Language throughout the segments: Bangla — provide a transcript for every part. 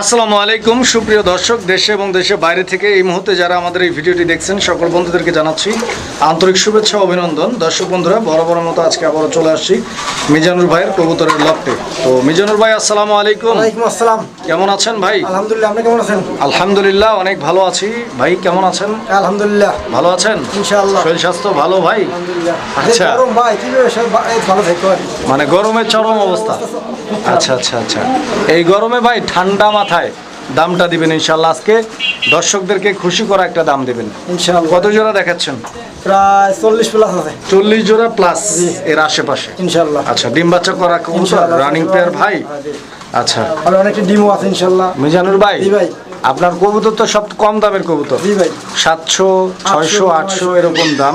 আসসালামু আলাইকুম। সুপ্রিয় দর্শক দেশে এবং দেশে বাইরে থেকে এই মুহূর্তে যারা আমাদের এই ভিডিওটি দেখছেন সকল বন্ধুদেরকে জানাচ্ছি আন্তরিক শুভেচ্ছা অভিনন্দন। দর্শক বন্ধুরা বরাবরের মতো আজকে আবারও চলে আসছি মিজানুর ভাইয়ের কবুতরের লফটে তো মিজানুর ভাই আসসালামু আলাইকুম। আসসালাম। কেমন আছেন ভাই? আলহামদুলিল্লাহ আপনি কেমন আছেন? আলহামদুলিল্লাহ অনেক ভালো আছি। ভাই কেমন আছেন? আলহামদুলিল্লাহ। ভালো আছেন? ইনশাআল্লাহ। শরীর স্বাস্থ্য ভালো ভাই? আচ্ছা। মানে গরমের চরম অবস্থা। আচ্ছা আচ্ছা আচ্ছা। এই গরমে ভাই ঠান্ডা মাথায় দামটা দিবেন ইনশাল্লাহ আজকে। দর্শকদেরকে খুশি করা একটা দাম দিবেন। ইনশাআল্লাহ কত জোড়া দেখাচ্ছেন? প্রায় চল্লিশ প্লাস আছে। চল্লিশ জোড়া প্লাস এর আশেপাশে। ইনশাআল্লাহ আচ্ছা ডিম বাচ্চা করা। রানিং পেয়ার ভাই? হ্যাঁ, আচ্ছা। আর অনেকটা ডিমও আছে ইনশাআল্লাহ মিজানুর ভাই জি ভাই। আপনার কবুতর তো সব কম দামের কবুতর। জি ভাই। সাতশো ছয়শো আটশো, আটশো এরকম দাম।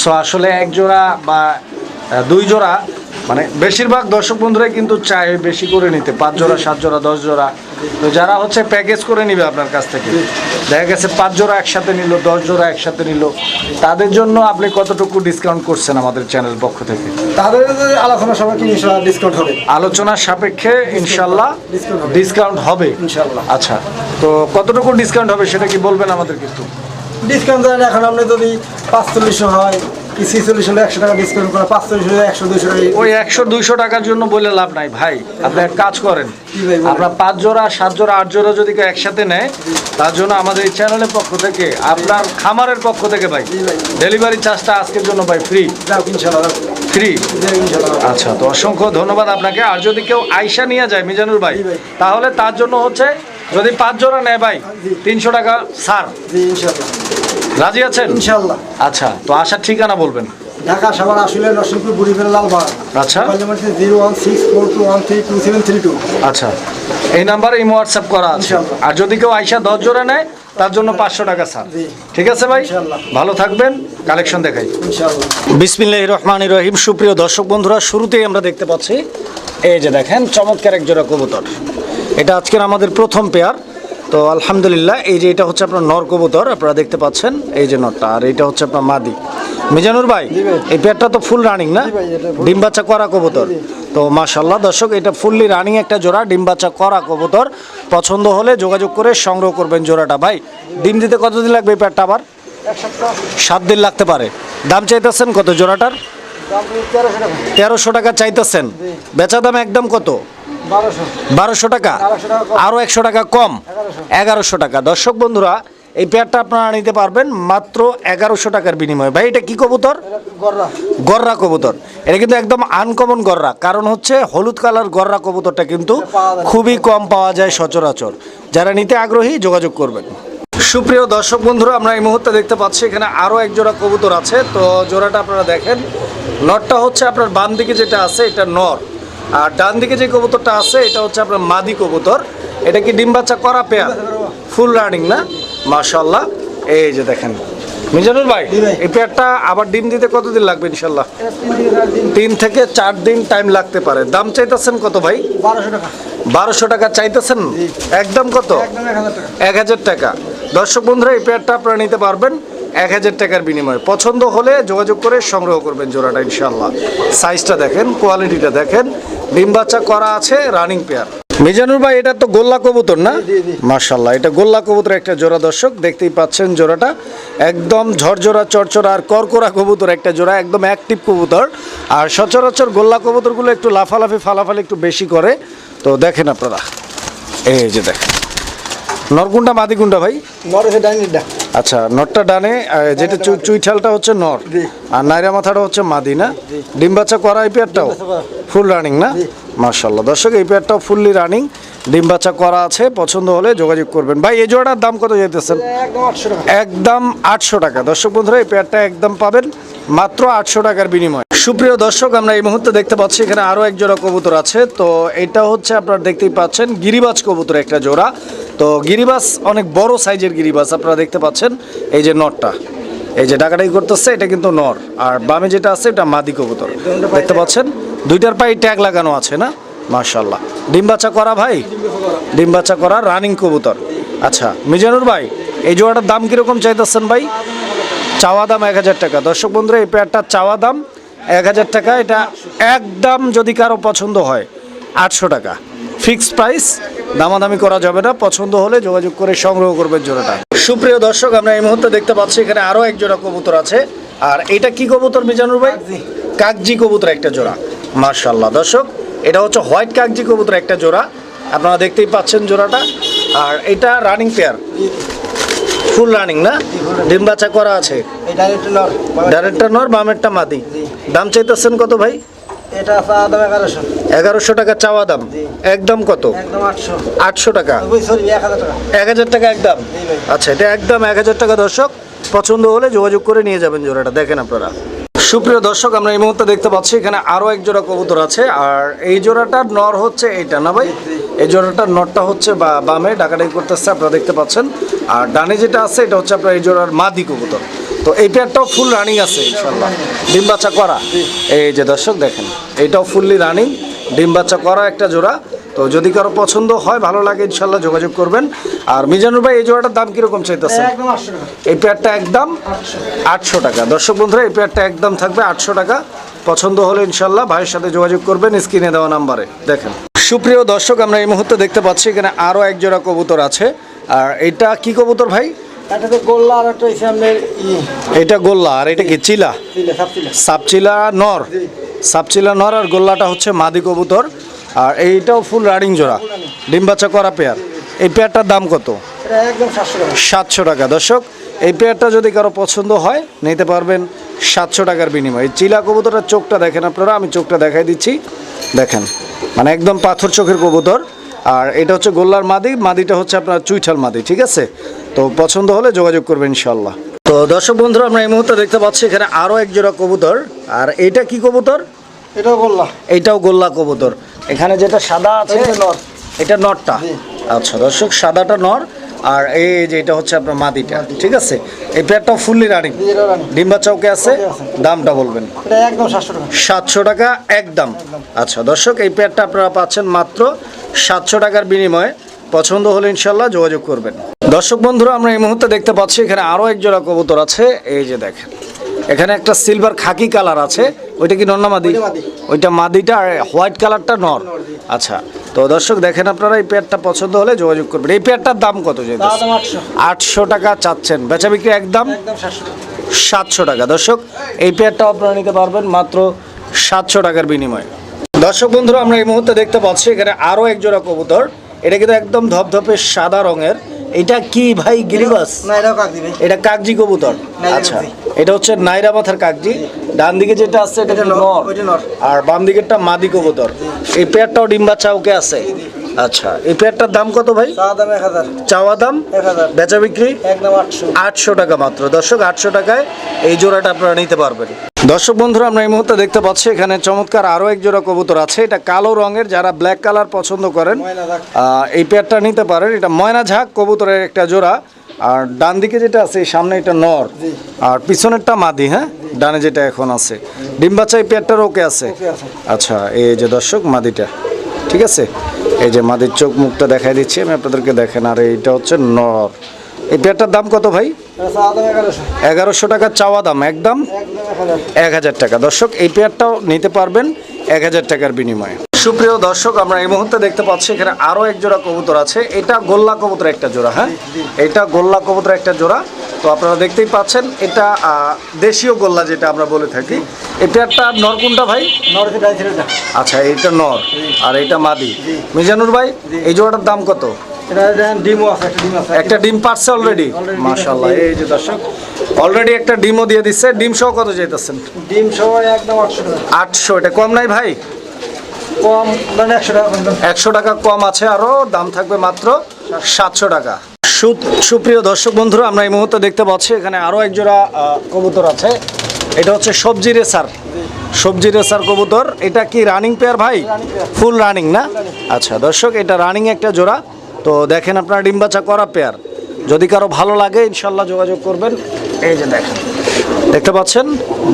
সো আসলে এক জোড়া বা দুই জোড়া মানে বেশিরভাগ দর্শক বন্ধুরাই কিন্তু চায় বেশি করে নিতে পাঁচ জোড়া সাত জোড়া দশ জোড়া। তো যারা হচ্ছে প্যাকেজ করে নিবে আপনার কাছ থেকে দেখা গেছে পাঁচ জোড়া একসাথে নিল দশ জোড়া একসাথে নিল তাদের জন্য আপনি কতটুকু ডিসকাউন্ট করছেন আমাদের চ্যানেল পক্ষ থেকে? তাদের আলোচনা সবাই কি ইনশাআল্লাহ ডিসকাউন্ট হবে। আলোচনার সাপেক্ষে ইনশাল্লাহ ডিসকাউন্ট হবে। ইনশাআল্লাহ। আচ্ছা তো কতটুকু ডিসকাউন্ট হবে সেটা কি বলবেন আমাদের কিন্তু ডিসকাউন্ট এখন আপনি যদি পাঁচচল্লিশশো হয় ছিচল্লিশ হলে একশো টাকা ডিসকাউন্ট করা পাঁচচল্লিশ হলে একশো দুশো টাকা ওই একশো দুইশো টাকার জন্য বলে লাভ নাই ভাই। আপনি এক কাজ করেন? আপনার পাঁচ জোড়া সাত জোড়া আট জোড়া যদি কেউ একসাথে নেয় তার জন্য আমাদের এই চ্যানেলের পক্ষ থেকে আপনার খামারের পক্ষ থেকে ভাই ডেলিভারি চার্জটা আজকের জন্য ভাই ফ্রি। ফ্রি আচ্ছা তো অসংখ্য ধন্যবাদ আপনাকে। আর যদি কেউ আয়সা নিয়ে যায় মিজানুর ভাই তাহলে তার জন্য হচ্ছে যদি পাঁচ জোড়া নেয় ভাই তিনশো টাকা সার রাজি আছেন? ইনশাআল্লাহ। আচ্ছা তো আসার ঠিকানা বলবেন। ঢাকা সাভার আসলে নরসিংপুর বুড়িফের লালবাগ। আচ্ছা। Number zero one six four two one three two seven three two. আচ্ছা। এই নাম্বারে ইমো হোয়াটসঅ্যাপ করা আছে। আর যদি কেউ আইসা দশ জোড়া নেয় তার জন্য পাঁচশো টাকা স্যার ঠিক আছে ভাই? ইনশাআল্লাহ। ভালো থাকবেন কালেকশন দেখাই। ইনশাআল্লাহ। বিসমিল্লাহ রহমান রহিম। সুপ্রিয় দর্শক বন্ধুরা শুরুতেই আমরা দেখতে পাচ্ছি এই যে দেখেন চমৎকার এক জোড়া কবুতর। এটা আজকের আমাদের প্রথম পেয়ার। তো আলহামদুলিল্লাহ এই যে এটা হচ্ছে আপনার নর কবুতর আপনারা দেখতে পাচ্ছেন এই যে নরটা আর এটা হচ্ছে আপনার মাদি। মিজানুর ভাই এই পেয়ারটা তো ফুল রানিং না? ডিম বাচ্চা করা কবুতর। তো মাশাল্লাহ দর্শক এটা ফুললি রানিং একটা জোড়া ডিম বাচ্চা করা কবুতর। পছন্দ হলে যোগাযোগ করে সংগ্রহ করবেন জোড়াটা। ভাই ডিম দিতে কতদিন লাগবে এই পেয়ারটা আবার? সাত দিন লাগতে পারে। দাম চাইতেছেন কত জোড়াটার? তেরোশো টাকা। চাইতেছেন। বেচা দাম একদম কত? বারোশো। টাকা? 1100 টাকা কম। আরও একশো টাকা কম? এগারোশো। টাকা। দর্শক বন্ধুরা এই পেয়ারটা আপনারা নিতে পারবেন মাত্র এগারোশো টাকার বিনিময়ে। ভাই এটা কি কবুতর? গররা। কবুতর। এটা কিন্তু একদম আনকমন গররা। কারণ হচ্ছে হলুদ কালার গররা কবুতরটা কিন্তু। খুবই কম পাওয়া যায় সচরাচর। যারা নিতে আগ্রহী যোগাযোগ করবেন। সুপ্রিয় দর্শক বন্ধুরা আমরা এই মুহূর্তে দেখতে পাচ্ছি এখানে আরও এক জোড়া কবুতর আছে। তো জোড়াটা আপনারা দেখেন। নরটা হচ্ছে আপনার বাম দিকে যেটা আছে এটা নর। আর ডান দিকে যে কবুতরটা আছে এটা হচ্ছে আপনার মাদি কবুতর। এটা কি ডিম বাচ্চা করা পেয়ার ফুল রানিং না? মাশাল্লাহ এই যে দেখেন। মিজানুর ভাই। এই পেয়ারটা আবার ডিম দিতে কতদিন লাগবে ইনশাল্লাহ তিন থেকে চার দিন টাইম লাগতে পারে। দাম চাইতেছেন কত ভাই? বারোশো টাকা। বারোশো টাকা চাইতেছেন? একদম কত? এক হাজার টাকা। এক হাজার টাকা। দর্শক বন্ধুরা এই পেয়ারটা আপনারা নিতে পারবেন। এক হাজার টাকার বিনিময়ে। পছন্দ হলে যোগাযোগ করে সংগ্রহ করবেন জোড়াটা ইনশাল্লাহ সাইজটা দেখেন কোয়ালিটিটা দেখেন। ডিম বাচ্চা করা আছে রানিং পেয়ার। মিজানুর ভাই এটা তো গোল্লা কবুতর না। মার্শাল্লাহ এটা গোল্লা কবুতর একটা জোড়া দর্শক দেখতেই পাচ্ছেন জোড়াটা। একদম ঝরঝরা চরচরা আর করকরা কবুতর একটা জোড়া একদম অ্যাক্টিভ কবুতর। আর সচরাচর গোল্লা কবুতরগুলো একটু লাফালাফি ফালাফালি একটু বেশি করে। তো দেখেন আপনারা। এই যে দেখেন। নরকুন্ডা মাদিকুন্ডা ভাই? নর ডাইনিটা আচ্ছা নটটা ডানে যেটা চুই চুইঠালটা হচ্ছে নর আর নাইরা মাথাটা হচ্ছে মাদি না ডিম বাচ্চা করা এই পেয়ারটাও? ফুল রানিং না? মার্শাল্লাহ দর্শক এই পেয়ারটাও ফুললি রানিং ডিম বাচ্চা করা আছে পছন্দ হলে যোগাযোগ করবেন। ভাই এই জোড়ার দাম কত যেতেছেন একদম আটশো টাকা। দর্শক বন্ধুরা এই পেয়ারটা একদম পাবেন। মাত্র আটশো টাকার বিনিময়। সুপ্রিয় দর্শক, আমরা এই মুহূর্তে দেখতে পাচ্ছি এখানে আরও এক জোড়া কবুতর আছে। তো এটা হচ্ছে আপনারা দেখতেই পাচ্ছেন গিরিবাজ কবুতর একটা জোড়া। তো গিরিবাস অনেক বড় সাইজের গিরিবাস আপনারা দেখতে পাচ্ছেন। এই যে নটটা, এই যে ডাকাডাকি করতেছে, এটা কিন্তু নর। আর বামে যেটা আছে, এটা মাদি কবুতর। দেখতে পাচ্ছেন? দুইটার পায়ে ট্যাগ লাগানো আছে না? মাশাল্লাহ ডিম বাচ্চা করা ভাই? ডিম বাচ্চা করা রানিং কবুতর। আচ্ছা মিজানুর ভাই, এই জোড়াটার দাম কীরকম চাইতেছেন ভাই? চাওয়া দাম এক হাজার টাকা। দর্শক বন্ধুরা এই পেয়ারটার চাওয়া দাম এক হাজার টাকা। এটা একদম যদি কারও পছন্দ হয় আটশো টাকা। ফিক্সড প্রাইস দামাদামি করা যাবে না। পছন্দ হলে যোগাযোগ করে সংগ্রহ করবেন জোড়াটা। সুপ্রিয় দর্শক আমরা এই মুহূর্তে দেখতে পাচ্ছি এখানে আরও এক জোড়া কবুতর আছে। আর এটা কি কবুতর মিজানুর ভাই? কাকজি। কবুতর একটা জোড়া। মার্শাল্লাহ দর্শক এটা হচ্ছে হোয়াইট কাকজি কবুতর একটা জোড়া। আপনারা দেখতেই পাচ্ছেন জোড়াটা। আর এটা রানিং পেয়ার ফুল রানিং না? ডিম বাচ্চা করা আছে। নর ডাইরেক্টর নর বামেরটা মাদি। দাম চাইতেছেন কত ভাই? এটা চাওয়া দাম এগারোশো। এগারোশো টাকা চাওয়া দাম। একদম কত? আটশো। টাকা। এক হাজার টাকা। একদম। আচ্ছা এটা একদম এক হাজার টাকা দর্শক। পছন্দ হলে যোগাযোগ করে নিয়ে যাবেন জোড়াটা। দেখেন আপনারা। সুপ্রিয় দর্শক, আমরা এই মুহূর্তে দেখতে পাচ্ছি এখানে আরও এক জোড়া কবুতর আছে, আর এই জোড়াটার নর হচ্ছে এইটা না ভাই? এই জোড়াটার নরটা হচ্ছে বা বামে, ডাকাডাকি করতেছে, আপনারা দেখতে পাচ্ছেন। আর ডানে যেটা আছে, এটা হচ্ছে আপনার এই জোড়ার মাদি কবুতর। তো এই পেয়ারটাও ফুল রানিং আছে ইনশাল্লাহ ডিম বাচ্চা করা। এই যে দর্শক, দেখেন এইটাও ফুললি রানিং ডিম বাচ্চা করা একটা জোড়া। তো যদি কারও পছন্দ হয় ভালো লাগে ইনশাল্লাহ যোগাযোগ করবেন। আর মিজানুর ভাই এই জোড়াটার দাম কীরকম চাইতেছে এই পেয়ারটা একদম আটশো। টাকা। দর্শক বন্ধুরা এই পেয়ারটা একদম থাকবে আটশো টাকা। পছন্দ হলে ইনশাল্লাহ ভাইয়ের সাথে যোগাযোগ করবেন স্ক্রিনে দেওয়া নাম্বারে। দেখেন। সুপ্রিয় দর্শক আমরা এই মুহূর্তে দেখতে পাচ্ছি এখানে আরও এক জোড়া কবুতর আছে। আর এটা কি কবুতর ভাই? এটাতে গোল্লা আর একটা হচ্ছে আপনার ই এটা গোল্লা আর এটা কি চিলা? চিলে সাপচিলা। নর। সাপচিলা নর আর গোল্লাটা হচ্ছে মাদি কবুতর। আর এইটাও ফুল রানিং জোড়া। ডিম বাচ্চা করা পেয়ার। এই পেয়ারটার দাম কত? সাতশো টাকা। দর্শক এই পেয়ারটা যদি কারও পছন্দ হয় নিতে পারবেন সাতশো টাকার বিনিময়ে। এই চিলা কবুতরের চোখটা দেখেন আপনারা আমি চোখটা দেখাই দিচ্ছি। দেখেন মানে একদম পাথর চোখের কবুতর। আর এটা হচ্ছে গোল্লার মাদি মাদিটা হচ্ছে আপনার চুইঠাল মাদি ঠিক আছে? তো পছন্দ হলে যোগাযোগ করবেন ইনশাল্লাহ তো দর্শক বন্ধুরা আমরা এই মুহূর্তে দেখতে পাচ্ছি এখানে আরও এক জোড়া কবুতর। আর এইটা কি কবুতর? এটাও গোল্লা। এইটাও গোল্লা কবুতর। এখানে যেটা সাদা আছে এটা নর। এটা নরটা। আচ্ছা দর্শক সাদাটা নর আর এই যে এটা হচ্ছে আপনার মাদিটা ঠিক আছে? এই পেয়ারটাও ফুললি রানিং। ডিম্বা চৌকে আছে? দামটা বলবেন। সাতশো টাকা। একদম। আচ্ছা দর্শক এই পেয়ারটা আপনারা পাচ্ছেন মাত্র সাতশো টাকার বিনিময়ে। পছন্দ হলে ইনশাল্লাহ যোগাযোগ করবেন। দর্শক বন্ধুরা আমরা এই মুহূর্তে দেখতে পাচ্ছি এখানে আরও এক জোড়া কবুতর আছে। এই যে দেখেন। এখানে একটা সিলভার খাকি কালার আছে। ওইটা কি নন্না মাদি? ওইটা মাদিটা আর হোয়াইট কালারটা নর। আচ্ছা তো দর্শক দেখেন আপনারা এই পেয়ারটা পছন্দ হলে যোগাযোগ করবেন। এই পেয়ারটার দাম কত দাম আটশো। টাকা চাচ্ছেন। বেচা বিক্রি একদম সাতশো টাকা। সাতশো টাকা। দর্শক এই পেয়ারটাও আপনারা নিতে পারবেন মাত্র সাতশো টাকার বিনিময়ে। দর্শক বন্ধুরা আমরা এই মুহূর্তে দেখতে পাচ্ছি এখানে আরও এক জোড়া কবুতর। এটা কিন্তু একদম ধপধপে সাদা রঙের। এটা কি ভাই গিরিবাস? এটা কাকজি কবুতর? আচ্ছা। এটা হচ্ছে নাইরা মাথার কাকজি। ডান দিকে যেটা আছে এটা নর। আর বাম দিকেরটা মাদি কবুতর। এই পেয়ারটাও ডিম বাচ্চা ওকে আছে। আচ্ছা এই পেয়ারটার দাম কত ভাই? চাওয়া দাম এক হাজার। চাওয়া দাম? এক হাজার। বেচা বিক্রি? একদম আটশো। আটশো টাকা মাত্র। দর্শক আটশো টাকায় এই জোড়াটা আপনারা নিতে পারবেন। দর্শক বন্ধুরা আমরা এই মুহূর্তে দেখতে পাচ্ছি এখানে চমৎকার আরও এক জোড়া কবুতর আছে। এটা কালো রঙের যারা ব্ল্যাক কালার পছন্দ করেন এই পেয়ারটা নিতে পারেন। এটা ময়না ঝাঁক কবুতরের একটা জোড়া। আর ডান দিকে যেটা আছে সামনে এটা নর। আর পিছনেরটা মাদি হ্যাঁ? ডানে যেটা এখন আছে। ডিম বাচ্চা এই পেয়ারটার ওকে আছে? ওকে আছে। আচ্ছা এই যে দর্শক মাদিটা। ঠিক আছে? এই যে মাদির চোখ মুখটা দেখাই দিচ্ছি, আমি আপনাদেরকে দেখেন, আর এইটা হচ্ছে নর। এই পেয়ারটার দাম কত ভাই? এগারোশো টাকা চাওয়া দাম, একদম? এক হাজার টাকা। দর্শক, এই পেয়ারটাও নিতে পারবেন এক হাজার টাকার বিনিময়ে। সুপ্রিয় দর্শক, আমরা এই মুহূর্তে দেখতে পাচ্ছি, এখানে আরও এক জোড়া কবুতর আছে। এটা গোল্লা কবুতর একটা জোড়া হ্যাঁ? এটা গোল্লা কবুতর একটা জোড়া। তো আপনারা দেখতেই পাচ্ছেন এটা দেশীয় গোল্লা যেটা আমরা বলে থাকি। এটা একটা নর কোনটা ভাই? আচ্ছা এইটা নর আর এইটা মাদি। মিজানুর ভাই এই জোড়াটার দাম কত? এটা ডিমও একটা ডিম পাচ্ছে অলরেডি মাশাল্লাহ এই যে দর্শক অলরেডি একটা ডিমও দিয়ে দিচ্ছে। ডিম সহ কত যেতেছেন ডিম সহ একদম আটশো আটশো এটা কম নাই ভাই? কম ধরেন একশো টাকা একশো টাকা কম আছে আরও দাম থাকবে মাত্র সাতশো টাকা। সুপ্রিয় দর্শক বন্ধুরা আমরা এই মুহূর্তে দেখতে পাচ্ছি এখানে আরও এক জোড়া কবুতর আছে। এটা হচ্ছে সবজি রেসার। সবজি রেসার কবুতর। এটা কি রানিং পেয়ার ভাই? ফুল রানিং না? আচ্ছা দর্শক এটা রানিং একটা জোড়া। তো দেখেন আপনার ডিম্বাচা করা পেয়ার যদি কারও ভালো লাগে ইনশাল্লাহ যোগাযোগ করবেন। এই যে দেখেন। দেখতে পাচ্ছেন?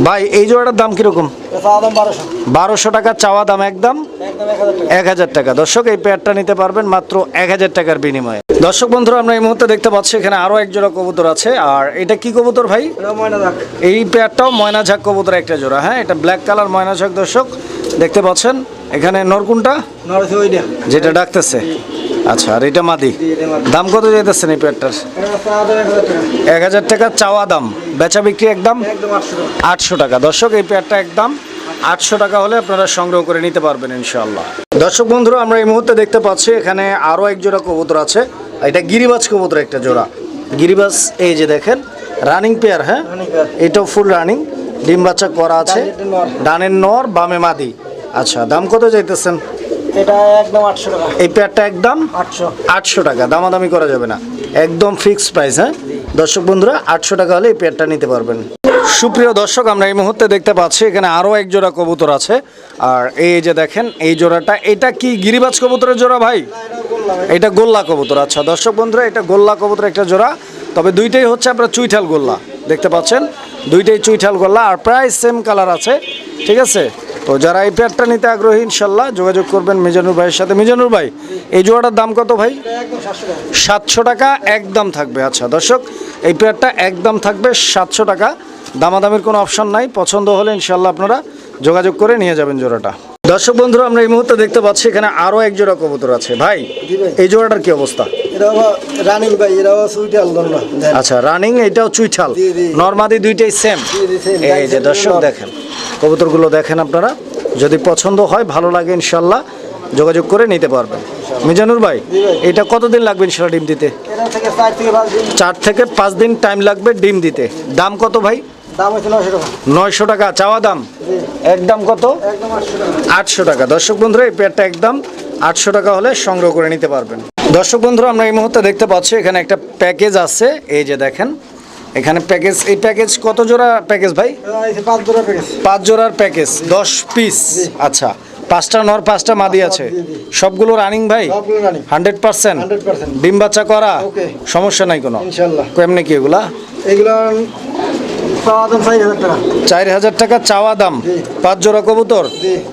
ভাই এই জোড়াটার দাম কীরকম? বারোশো টাকা চাওয়া দাম একদম। এক হাজার টাকা। দর্শক এই পেয়ারটা নিতে পারবেন মাত্র এক হাজার টাকার বিনিময়ে। দর্শক বন্ধুরা আমরা এই মুহূর্তে দেখতে পাচ্ছি এখানে আরও এক জোড়া কবুতর আছে। আর এটা কি কবুতর ভাই? এই পেয়ারটাও ময়না ঝাঁক কবুতর একটা জোড়া। হ্যাঁ এটা ব্ল্যাক কালার ময়না ঝাঁক দর্শক। দেখতে পাচ্ছেন? এখানে নরকুনটা? যেটা ডাকতেছে। আচ্ছা আর এটা মাদি। দাম কত যেতেছেন এই পেয়ারটার দাম এক হাজার টাকা। চাওয়া দাম। বেচা বিক্রি একদম আটশো টাকা। আটশো টাকা। দর্শক এই পেয়ারটা একদম আটশো টাকা হলে আপনারা সংগ্রহ করে নিতে পারবেন ইনশাল্লাহ দর্শক বন্ধুরা আমরা এই মুহূর্তে দেখতে পাচ্ছি এখানে আরও এক জোড়া কবুতর আছে। এটা গিরিবাজ কবুতর একটা জোড়া। গিরিবাজ এই যে দেখেন রানিং পেয়ার হ্যাঁ? এটাও ফুল রানিং ডিম বাচ্চা করা আছে। ডানের নর। বামে মাদি। আচ্ছা দাম কত যাইতেছেন এটা একদম আটশো টাকা। এই পেয়ারটা একদম? আটশো। আটশো টাকা দামাদামি করা যাবে না। একদম ফিক্সড প্রাইস হ্যাঁ? দর্শক বন্ধুরা আটশো টাকা হলে এই পেয়ারটা নিতে পারবেন। সুপ্রিয় দর্শক, আমরা এই মুহূর্তে দেখতে পাচ্ছি এখানে আরও এক জোড়া কবুতর আছে। আর এই যে দেখেন, এই জোড়াটা, এটা কি গিরিবাজ কবুতরের জোড়া ভাই? এটা গোল্লা কবুতর। আচ্ছা দর্শক বন্ধুরা, এটা গোল্লা কবুতর একটা জোড়া। তবে দুইটাই হচ্ছে আপনার চুইঠাল গোল্লা, দেখতে পাচ্ছেন? দুইটাই চুইঠাল গোল্লা, আর প্রায় সেম কালার আছে। ঠিক আছে? তো যারা এই পেয়ারটা নিতে আগ্রহী, ইনশাল্লাহ যোগাযোগ করবেন মিজানুর ভাইয়ের সাথে। মিজানুর ভাই, এই জোড়াটার দাম কত ভাই? সাতশো টাকা, একদম থাকবে। আচ্ছা দর্শক, এই পেয়ারটা একদম থাকবে সাতশো টাকা। দামাদামির কোনো অপশন নাই। পছন্দ হলে ইনশাল্লাহ আপনারা যোগাযোগ করে নিয়ে যাবেন জোড়াটা। দর্শক বন্ধুরা আমরা এই মুহূর্তে দেখতে পাচ্ছি এখানে আরও এক জোড়া কবুতর আছে। ভাই এই জোড়াটার কি অবস্থা? রানিং ভাই। আচ্ছা রানিং এটাও চুইঠাল। নর্মাদি দুইটাই সেম এই যে দর্শক দেখেন কবুতরগুলো দেখেন আপনারা। যদি পছন্দ হয় ভালো লাগে ইনশাল্লাহ যোগাযোগ করে নিতে পারবেন। মিজানুর ভাই এটা কতদিন লাগবে ইনশাল্লাহ ডিম দিতে? চার থেকে পাঁচ দিন। টাইম লাগবে ডিম দিতে। দাম কত ভাই? দাম হচ্ছে নশো টাকা। নয়শো টাকা চাওয়া দাম? একদম কত? আটশো টাকা। দর্শক বন্ধুরা এই পেয়ারটা একদম আটশো টাকা হলে সংগ্রহ করে নিতে পারবেন। দর্শক বন্ধুরা আমরা এই মুহূর্তে দেখতে পাচ্ছি এখানে একটা প্যাকেজ আছে। এই যে দেখেন এখানে প্যাকেজ এই প্যাকেজ কত জোড়া প্যাকেজ ভাই? পাঁচ জোড়া পাঁচ জোড়ার প্যাকেজ দশ পিস। আচ্ছা পাঁচটা নর পাঁচটা মাদি আছে। সবগুলো রানিং ভাই? Hundred percent? 100% ডিম বাচ্চা করা? সমস্যা নাই কোনো? কেমনে কি এগুলা চার হাজার টাকা। চাওয়া দাম। পাঁচ জোড়া কবুতর।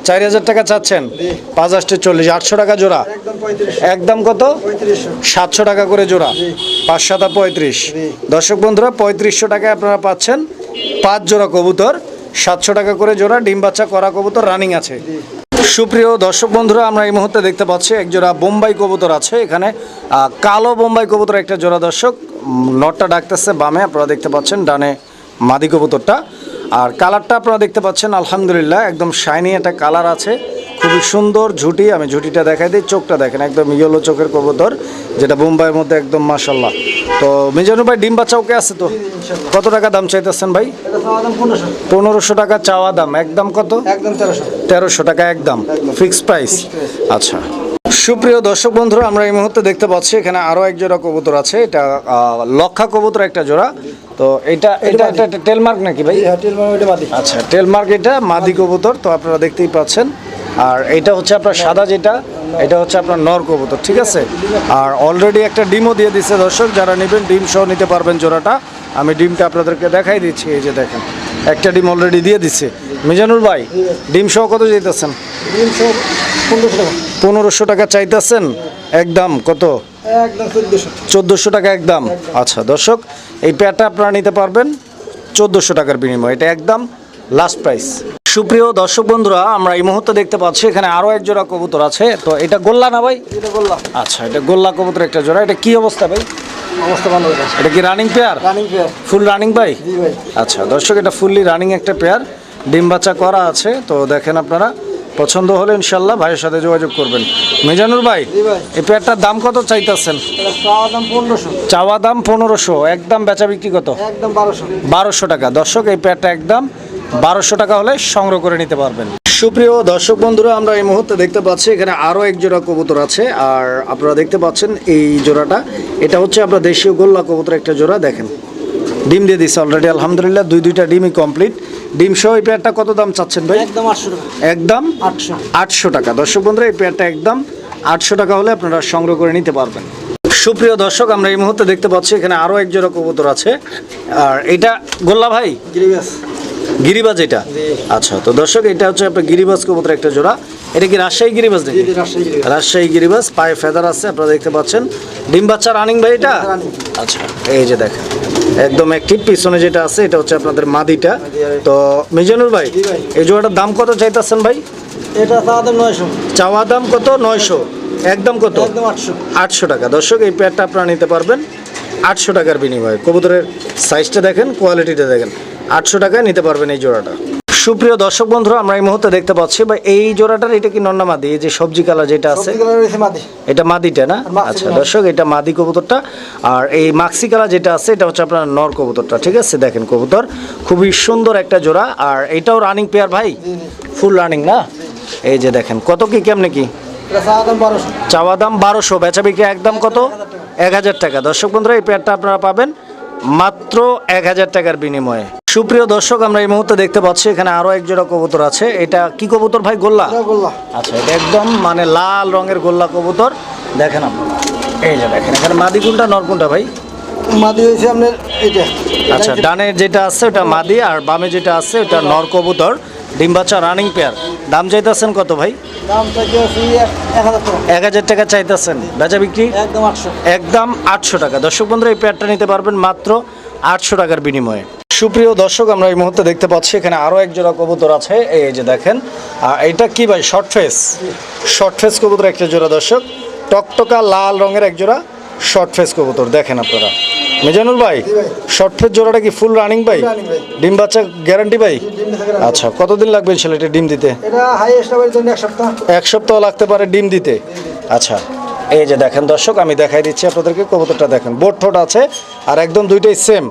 চার হাজার টাকা চাচ্ছেন। পাঁচ আষ্টে চল্লিশ আটশো টাকা জোড়া। একদম কত? সাতশো টাকা করে জোড়া। পাঁচ সাতা পঁয়ত্রিশ। দর্শক বন্ধুরা পঁয়ত্রিশশো টাকায় আপনারা পাচ্ছেন পাঁচ জোড়া কবুতর সাতশো টাকা করে জোড়া ডিম বাচ্চা করা কবুতর রানিং আছে। সুপ্রিয় দর্শক বন্ধুরা আমরা এই মুহূর্তে দেখতে পাচ্ছি এক জোড়া বোম্বাই কবুতর আছে। এখানে কালো বোম্বাই কবুতর একটা জোড়া দর্শক। নটটা ডাকতেছে বামে আপনারা দেখতে পাচ্ছেন ডানে মাদি কবুতরটা। আর কালারটা আপনারা দেখতে পাচ্ছেন আলহামদুলিল্লাহ একদম শাইনি একটা কালার আছে। খুবই সুন্দর ঝুটি আমি ঝুটিটা দেখাই দিই চোখটা দেখেন একদম ইয়েলো চোখের কবুতর যেটা বোম্বাইয়ের মধ্যে একদম মাসাল্লাহ তো মিজানু ভাই ডিম বাচ্চা ওকে আছে তো? কত টাকা দাম চাইতেছেন ভাই? পনেরোশো। টাকা চাওয়া দাম একদম কত? একদম তেরোশো। টাকা একদম একদম। ফিক্স প্রাইস আচ্ছা। সুপ্রিয় দর্শক বন্ধুরা আমরা এই মুহূর্তে দেখতে পাচ্ছি এখানে আরও এক জোড়া কবুতর আছে। এটা লক্ষা কবুতর একটা জোড়া। তো এটা এটা এটা একটা টেলমার্ক নাকি ভাই? বাদি আচ্ছা টেলমার্ক এটা মাদি কবুতর তো আপনারা দেখতেই পাচ্ছেন। আর এটা হচ্ছে আপনার সাদা যেটা এটা হচ্ছে আপনার নর কবুতর ঠিক আছে? আর অলরেডি একটা ডিমও দিয়ে দিচ্ছে দর্শক যারা নেবেন ডিম সহ নিতে পারবেন জোড়াটা। আমি ডিমটা আপনাদেরকে দেখাই দিচ্ছি এই যে দেখেন। একটা ডিম অলরেডি দিয়ে দিচ্ছে মিজানুর ভাই ডিম সহ কত যেতেছেন? তিনশো পনেরোশো টাকা। পনেরোশো টাকা চাইতেছেন একদম কত? চোদ্দোশো টাকা। একদম? আচ্ছা দর্শক এই প্যাডটা আপনারা নিতে পারবেন চোদ্দোশো টাকার বিনিময়ে এটা একদম লাস্ট প্রাইস সুপ্রিয় দর্শক বন্ধুরা আমরা এই মুহূর্তে দেখতে পাচ্ছি এখানে আরও এক জোড়া কবুতর আছে। তো এটা গোল্লা না ভাই? যেটা বললাম আচ্ছা এটা গোল্লা কবুতর একটা জোড়া এটা কি অবস্থা ভাই? অবস্থা ভালো এটা কি running pair running pair full running ভাই? আচ্ছা দর্শক এটা ফুললি রানিং একটা পেয়ার ডিম বাচ্চা করা আছে তো দেখেন আপনারা। পছন্দ হলে ইনশাল্লাহ ভাইয়ের সাথে যোগাযোগ করবেন। মিজানুর ভাই এই পেয়ারটার দাম কত চাইতেছেন? চাওয়া দাম পনেরোশো। একদম বেচা বিক্রি কত? একদম বারোশো। বারোশো টাকা। দর্শক এই পেয়ারটা একদম বারোশো টাকা হলে সংগ্রহ করে নিতে পারবেন। সুপ্রিয় দর্শক বন্ধুরা আমরা এই মুহূর্তে দেখতে পাচ্ছি এখানে আরও এক জোড়া কবুতর আছে। আর আপনারা দেখতে পাচ্ছেন এই জোড়াটা। এটা হচ্ছে আপনার দেশীয় গোল্লা কবুতর একটা জোড়া দেখেন। ডিম দিয়ে দিচ্ছে অলরেডি আলহামদুলিল্লাহ দুই দুইটা ডিমই কমপ্লিট ডিম সহ এই পেয়ারটা কত দাম চাচ্ছেন ভাই? একদম আটশো টাকা। একদম? আটশো। আটশো টাকা। দর্শক বন্ধুরা এই পেয়ারটা একদম আটশো টাকা হলে আপনারা সংগ্রহ করে নিতে পারবেন। সুপ্রিয় দর্শক আমরা এই মুহূর্তে দেখতে পাচ্ছি এখানে আরও এক জোড়া কবুতর আছে। আর এটা গোল্লা ভাই? গিরিবাজ গিরিবাজ এটা? আচ্ছা তো দর্শক এটা হচ্ছে আপনার গিরিবাজ কবুতর একটা জোড়া। এটা কি রাজশাহী গিরিবাজ নাকি? রাজশাহী গিরিবাস পায়ে ফেদার আছে আপনারা দেখতে পাচ্ছেন। ডিম বাচ্চা রানিং ভাই এটা? আচ্ছা এই যে দেখেন একদম অ্যাক্টিভ পিছনে যেটা আছে এটা হচ্ছে আপনাদের মাদিটা। তো মিজানুর ভাই ভাই। এই জোড়াটার দাম কত চাইতেছেন ভাই? এটা চাওয়া দাম নয়শো। চাওয়া দাম কত? নয়শো। একদম কত? একদম আটশো। আটশো টাকা। দর্শক এই প্যাডটা আপনারা নিতে পারবেন আটশো টাকার বিনিময়ে। কবুতরের সাইজটা দেখেন কোয়ালিটিটা দেখেন। আটশো টাকায় নিতে পারবেন এই জোড়াটা। সুপ্রিয় দর্শক বন্ধুরা আমরা এই মুহূর্তে দেখতে পাচ্ছি বা এই জোড়াটার এটা কি নন্না মাদি এই যে সবজি কালার যেটা আছে এটা মাদিটা না? আচ্ছা দর্শক এটা মাদি কবুতরটা। আর এই মাক্সি কালার যেটা আছে এটা হচ্ছে আপনার নর কবুতরটা ঠিক আছে? দেখেন কবুতর খুবই সুন্দর একটা জোড়া। আর এটাও রানিং পেয়ার ভাই? ফুল রানিং না? এই যে দেখেন কত কি কেমনে কি? চাওয়া দাম বারোশো। বেচা বিক্রি একদম কত? এক হাজার টাকা। দর্শক বন্ধুরা এই পেয়ারটা আপনারা পাবেন। মাত্র এক হাজার টাকার বিনিময়ে। সুপ্রিয় দর্শক আমরা এই মুহূর্তে দেখতে পাচ্ছি এখানে আরও এক জোড়া কবুতর আছে। এটা কি কবুতর ভাই গোল্লা? গোল্লা আচ্ছা এটা একদম মানে লাল রঙের গোল্লা কবুতর। দেখেন আপনারা। এই যে দেখেন এখানে মাদি কোনটা নর কোনটা ভাই? মাদি হয়েছে আপনার এইটা। আচ্ছা ডানে যেটা আছে ওটা মাদি আর বামে যেটা আছে ওটা নর কবুতর। ডিম বাচ্চা রানিং পেয়ার। দাম চাইতেছেন কত ভাই? এক হাজার টাকা। চাইতেছেন। বেচা বিক্রি? একদম আটশো। টাকা। দর্শক বন্ধুরা এই পেয়ারটা নিতে পারবেন মাত্র আটশো টাকার বিনিময়ে। সুপ্রিয় দর্শক আমরা এই মুহূর্তে দেখতে পাচ্ছি এখানে আরও এক জোড়া কবুতর আছে। এই যে দেখেন আর এটা কি ভাই? Short face. শর্ট ফেস কবুতর একটা জোড়া দর্শক। টকটকা লাল রঙের এক জোড়া শর্ট ফেস কবুতর দেখেন আপনারা। মিজানুল ভাই শর্ট ফেস জোড়াটা কি ফুল রানিং ভাই? ডিম বাচ্চা গ্যারান্টি ভাই। আচ্ছা কতদিন লাগবে ছেলেটা ডিম দিতে? এক সপ্তাহ। লাগতে পারে ডিম দিতে। আচ্ছা এই যে দেখেন দর্শক আমি দেখাই দিচ্ছি আপনাদেরকে কবুতরটা দেখেন। বোট ঠোঁট আছে আর একদম দুইটাই সেম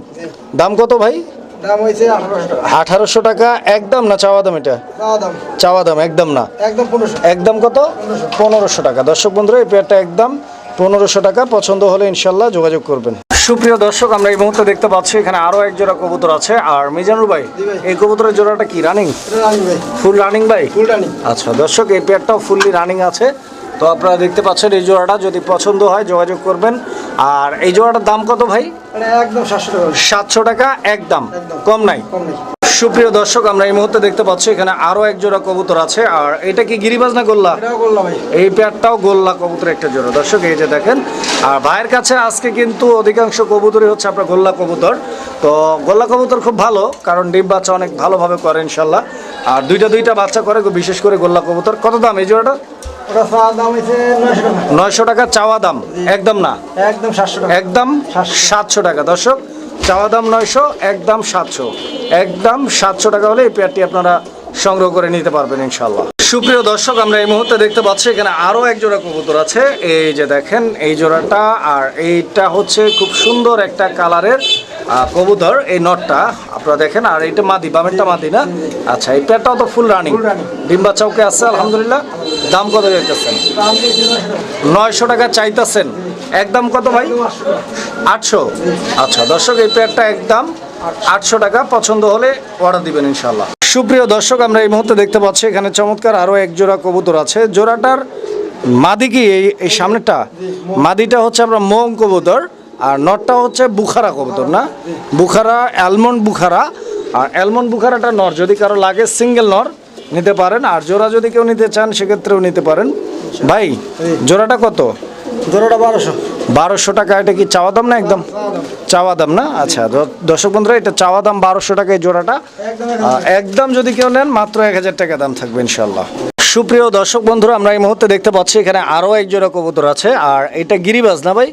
দাম কত ভাই? আঠারোশো টাকা। একদম না চাওয়া দাম এটা? চাওয়া দাম। একদম না? একদম একদম কত? পনেরোশো। টাকা। দর্শক বন্ধুরা এই পেয়ারটা একদম পনেরোশো টাকা পছন্দ হলে ইনশাল্লাহ যোগাযোগ করবেন। সুপ্রিয় দর্শক আমরা এই মুহূর্তে দেখতে পাচ্ছি এখানে আরও এক জোড়া কবুতর আছে। আর মিজানুর ভাই এই কবুতরের জোড়াটা কি রানিং ফুল রানিং ভাই। ফুল রানি আচ্ছা দর্শক এই পেয়ারটাও ফুললি রানিং আছে। তো আপনারা দেখতে পাচ্ছেন এই জোড়াটা যদি পছন্দ হয় যোগাযোগ করবেন। আর এই জোড়াটার দাম কত ভাই? একদম সাতশো টাকা। সাতশো টাকা একদম। একদম। কম নাই? কম নেই। সুপ্রিয় দর্শক আমরা এই মুহূর্তে দেখতে পাচ্ছি এখানে আরও এক জোড়া কবুতর আছে। আর এটা কি গিরিবাজ না গোল্লা? এই পেয়ারটাও গোল্লা কবুতর একটা জোড়া। দর্শক এই যে দেখেন আর ভাইয়ের কাছে আজকে কিন্তু অধিকাংশ কবুতরই হচ্ছে আপনার গোল্লা কবুতর। তো গোল্লা কবুতর খুব ভালো কারণ ডিম বাচ্চা অনেক ভালোভাবে করে ইনশাল্লাহ। আর দুইটা দুইটা বাচ্চা করে বিশেষ করে গোল্লা কবুতর। কত দাম এই জোড়াটা নয়শো টাকা। চাওয়া দাম। একদম না? একদম সাতশো টাকা। একদম। সাতশো টাকা। দর্শক চাওয়া দাম নয়শো একদম সাতশো। একদম সাতশো টাকা হলে এই পেয়ারটি আপনারা সংগ্রহ করে নিতে পারবেন ইনশাল্লাহ সুপ্রিয় দর্শক আমরা এই মুহূর্তে দেখতে পাচ্ছি এখানে আরও এক জোড়া কবুতর আছে। এই যে দেখেন এই জোড়াটা আর এইটা হচ্ছে খুব সুন্দর একটা কালারের কবুতর এই নটটা। আপনারা দেখেন আর এইটা মাদি বামেরটা মাদি না? আচ্ছা এই পেয়ারটাও তো ফুল রানিং Full running। ডিম বাচ্চাওকে আছে আলহামদুলিল্লাহ? দাম কত চাইতেছেন? নয়শো টাকা চাইতেছেন। একদম কত ভাই? আটশো। আচ্ছা দর্শক, এই পেয়ারটা একদম আটশো টাকা। পছন্দ হলে অর্ডার দিবেন ইনশাল্লাহ সুপ্রিয় দর্শক, আমরা এই মুহূর্তে দেখতে পাচ্ছি এখানে চমৎকার আরও এক জোড়া কবুতর আছে। জোড়াটার মাদি কি? এই এই সামনেটা মাদিটা হচ্ছে আপনার মং কবুতর, আর নটটা হচ্ছে বুখারা কবুতর, না? Bukhara almond Bukhara. আর অ্যালমন্ড বুখারাটা নর, যদি কারও লাগে সিঙ্গেল নর নিতে পারেন আর জোড়া যদি কেউ নিতে চান সেক্ষেত্রেও নিতে পারেন। ভাই জোড়াটা কত? জোড়াটা বারোশো। বারোশো টাকা এটা কি চাওয়া দাম না একদম? চাওয়া দাম। না? আচ্ছা দর্শক বন্ধুরা এটা চাওয়া দাম বারোশো টাকা এই জোড়াটা। একদম যদি কেউ নেন মাত্র এক হাজার টাকা দাম থাকবে ইনশাল্লাহ সুপ্রিয় দর্শক বন্ধুরা আমরা এই মুহূর্তে দেখতে পাচ্ছি এখানে আরও এক জোড়া কবুতর আছে আর এটা গিরিবাজ না ভাই?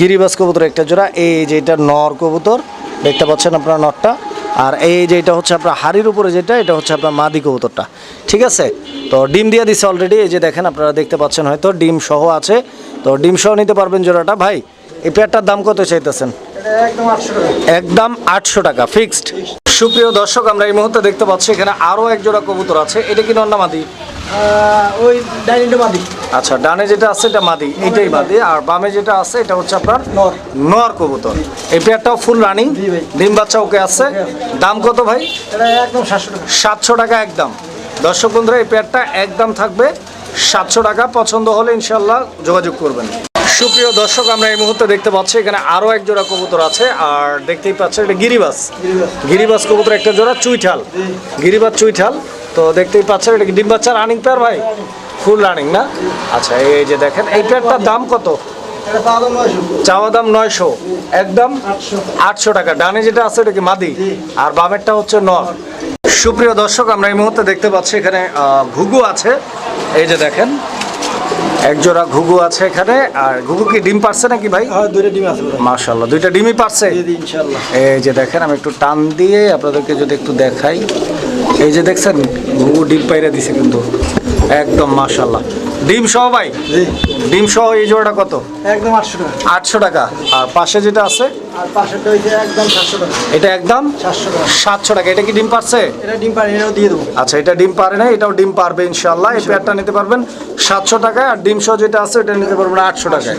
গিরিবাজ কবুতর একটা জোড়া এই যে এটা নর কবুতর দেখতে পাচ্ছেন আপনার নরটা আর এই যে এটা হচ্ছে আপনার হাড়ির উপরে যেটা, এটা হচ্ছে আপনার মাদি কবুতরটা। ঠিক আছে? তো ডিম দিয়ে দিছে অলরেডি এই যে দেখেন আপনারা দেখতে পাচ্ছেন হয়তো ডিম সহ আছে। তো ডিম সহ নিতে পারবেন জোড়াটা। ভাই, এই পেয়ারটার দাম কত চাইতেছেন? একদম আটশো টাকা ফিক্সড সুপ্রিয় দর্শক, আমরা এই মুহূর্তে দেখতে পাচ্ছি এখানে আরও এক জোড়া কবুতর আছে। এটা কি মাদি? ওই ডাইনিংটা মাদি। আচ্ছা ডানে যেটা আছে এটা মাদি এটাই মাদি। আর বামে যেটা আছে এটা হচ্ছে আপনার নর। নর কবুতর। এই পেয়ারটাও ফুল রানিং ডিম বাচ্চা ওকে আছে। দাম কত ভাই? এটা একদম সাতশো টাকা। সাতশো টাকা একদম। দর্শক বন্ধুরা এই পেয়ারটা একদম থাকবে। সাতশো টাকা। পছন্দ হলে ইনশাল্লাহ যোগাযোগ করবেন। সুপ্রিয় দর্শক আমরা এই মুহূর্তে দেখতে পাচ্ছি এখানে আরও এক জোড়া কবুতর আছে। আর দেখতেই পাচ্ছেন এটা গিরিবাস। গিরিবাস। কবুতর একটা জোড়া চুইঠাল। গিরিবাস চুইঠাল। তো দেখতেই পাচ্ছেন এটা কি ডিম বাচ্চা রানিং পেয়ার ভাই? ফুল রানিং না? আচ্ছা এই যে দেখেন এই পেয়ারটার দাম কত? চাওয়া দাম নয়শো। একদম আটশো। টাকা। ডানে যেটা আছে এটা কি মাদি? আর বামেরটা হচ্ছে নর। সুপ্রিয় দর্শক আমরা এই মুহূর্তে দেখতে পাচ্ছি এখানে ঘুঘু আছে। এই যে দেখেন এক জোড়া ঘুঘু আছে এখানে। আর ঘুঘু কি ডিম পারছে নাকি ভাই? হয় দুইটা ডিম আছে। মাশাল্লাহ দুইটা ডিমই পারছে? এই যে দেখেন আমি একটু টান দিয়ে আপনাদেরকে যদি একটু দেখাই। এই যে দেখছেন ঘুঘু ডিম পাইরা দিছে কিন্তু। একদম মাশাল্লাহ ডিম সহ ভাই? ডিম সহ এই জোড়াটা কত? একদম আটশো টাকা। আটশো টাকা। আর পাশে যেটা আছে? আর একদম সাতশো টাকা। এটা একদম? সাতশো টাকা। সাতশো টাকা। এটা কি ডিম পারছে? এটা ডিম পারে এটাও দিয়ে দেবো। আচ্ছা এটা ডিম পারে না এটাও ডিম পারবে ইনশাল্লাহ এই পেয়ারটা নিতে পারবেন সাতশো টাকায় আর ডিম সহ যেটা আছে ওটা নিতে পারবেন আটশো টাকায়।